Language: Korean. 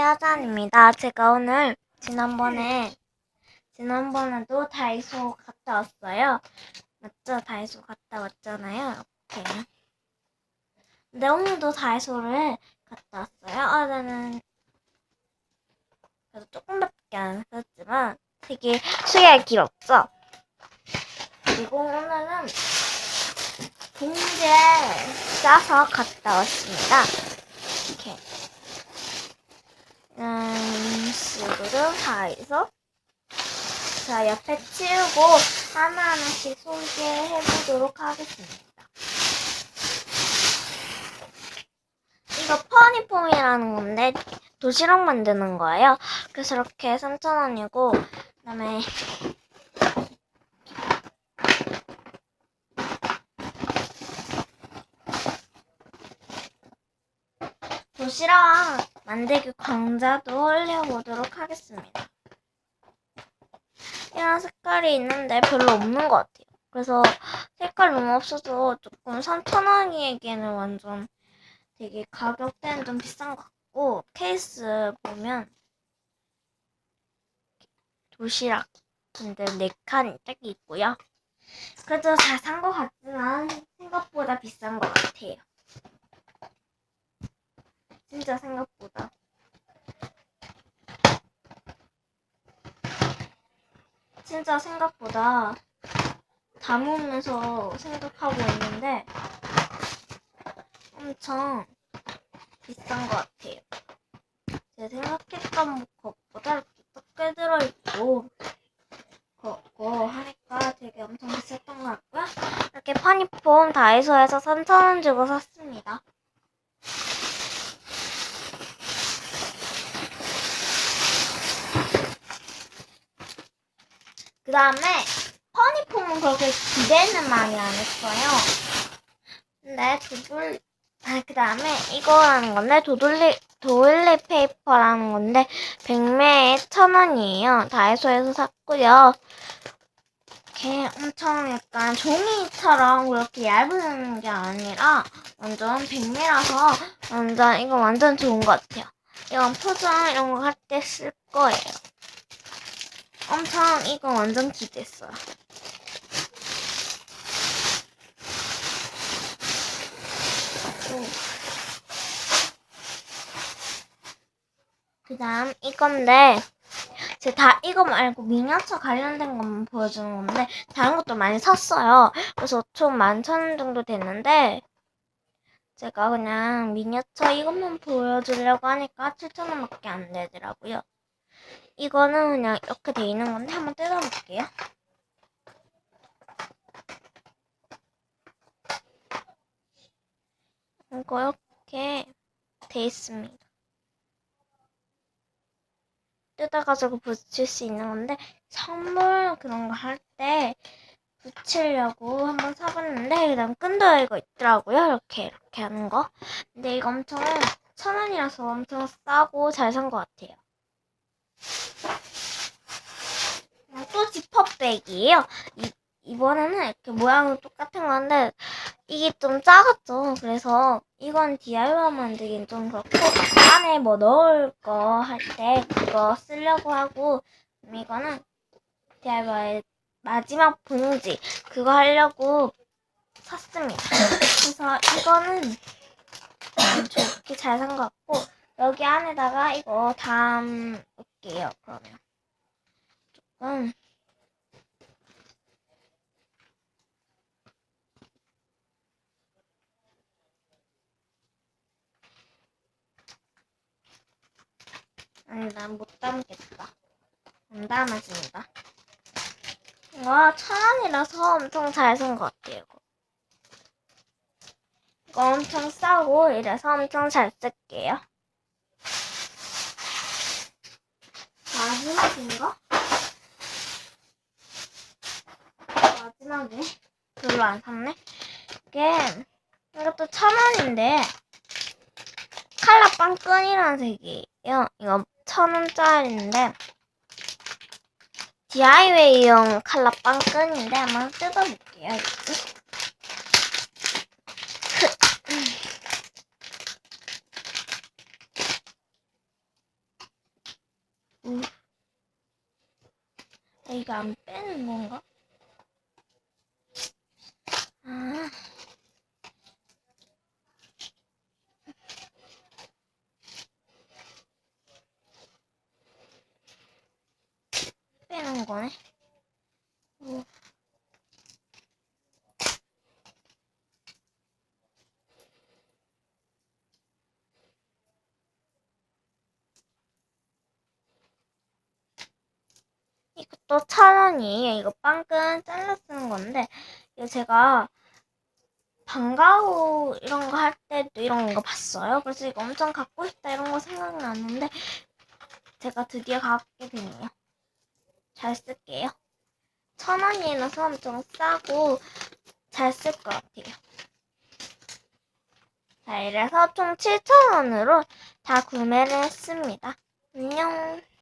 하잔입니다. 제가 오늘 지난번에 지난번에도 다이소 갔다 왔어요. 맞죠? 다이소 갔다 왔잖아요. 이렇게. 근데 오늘도 다이소를 갔다 왔어요. 어제는 그래도 조금밖에 안 썼지만 되게 수기가 길었죠. 그리고 오늘은 봉지에 싸서 갔다 왔습니다. 이렇게. 이런 식으로 다해서 자 옆에 치우고 하나하나씩 소개해 보도록 하겠습니다. 이거 퍼니폼이라는 건데 도시락 만드는 거예요. 그래서 이렇게 3,000원이고 그다음에 도시락 만들기 강좌도 올려보도록 하겠습니다. 이런 색깔이 있는데 별로 없는 것 같아요. 그래서 색깔 너무 없어서 조금 3,000원이기에는 완전 되게 가격대는 좀 비싼 것 같고 케이스 보면 도시락 근데 4칸이 딱 있고요. 그래도 잘 산 것 같지만 생각보다 비싼 것 같아요. 진짜 생각보다. 진짜 생각보다 담으면서 생각하고 있는데 엄청 비싼 것 같아요. 제 생각했던 것보다 이렇게 적게 들어있고 그렇고 하니까 되게 엄청 비쌌던 것 같고요. 이렇게 파니폼 다이소에서 3,000원 주고 샀습니다. 그 다음에 허니폼은 그렇게 기대는 많이 안 했어요. 근데 도돌 아, 그 다음에 이거라는 건데 도돌리 도일리 페이퍼라는 건데 100매에 1000원이에요. 다이소에서 샀고요. 이렇게 엄청 약간 종이처럼 그렇게 얇은 게 아니라 완전 100매라서 완전 이거 완전 좋은 것 같아요. 이건 포장 이런 거 할 때 쓸 거예요. 엄청 이거 완전 기대했어요. 그 다음 이건데 제가 다 이거 말고 미니어처 관련된 것만 보여주는 건데 다른 것도 많이 샀어요. 그래서 총 11,000원 정도 됐는데 제가 그냥 미니어처 이것만 보여주려고 하니까 7,000원밖에 안 되더라고요. 이거는 그냥 이렇게 돼 있는 건데 한번 뜯어볼게요. 이거 이렇게 돼 있습니다. 뜯어가지고 붙일 수 있는 건데 선물 그런 거 할 때 붙이려고 한번 사봤는데 그다음 끈도 이거 있더라고요. 이렇게 이렇게 하는 거. 근데 이거 엄청 천 원이라서 엄청 싸고 잘 산 것 같아요. 또 지퍼백이에요. 이, 이번에는 이렇게 모양은 똑같은 건데 이게 좀 작았죠. 그래서 이건 DIY 만들긴 좀 그렇고 안에 뭐 넣을 거 할 때 그거 쓰려고 하고 이거는 DIY 마지막 봉지 그거 하려고 샀습니다. 그래서 이거는 좋게 잘 산 것 같고 여기 안에다가 이거 담 을게요. 그러면 조금 아니, 난 못 담겠다. 안 담아진다. 이거 천 원이라서 엄청 잘 산 것 같아요. 이거. 이거 엄청 싸고 이래서 엄청 잘 쓸게요. 마지막인가? 마지막에 별로 안 샀네. 이게 이것도 천 원인데 칼라 빵끈이라는 색이에요. 이거 천 원짜리인데 DIY용 칼라 빵끈인데 한번 뜯어볼게요. 아, 이거 안 빼는 건가? 아. 빼는 거네. 오. 천 원이에요. 이거 빵끈 잘라 쓰는 건데, 이거 제가 방과후 이런 거 할 때도 이런 거 봤어요. 그래서 이거 엄청 갖고 싶다 이런 거 생각났는데, 제가 드디어 갖게 되네요. 잘 쓸게요. 천 원이라서 엄청 싸고 잘 쓸 것 같아요. 자, 이래서 총 7천 원으로 다 구매를 했습니다.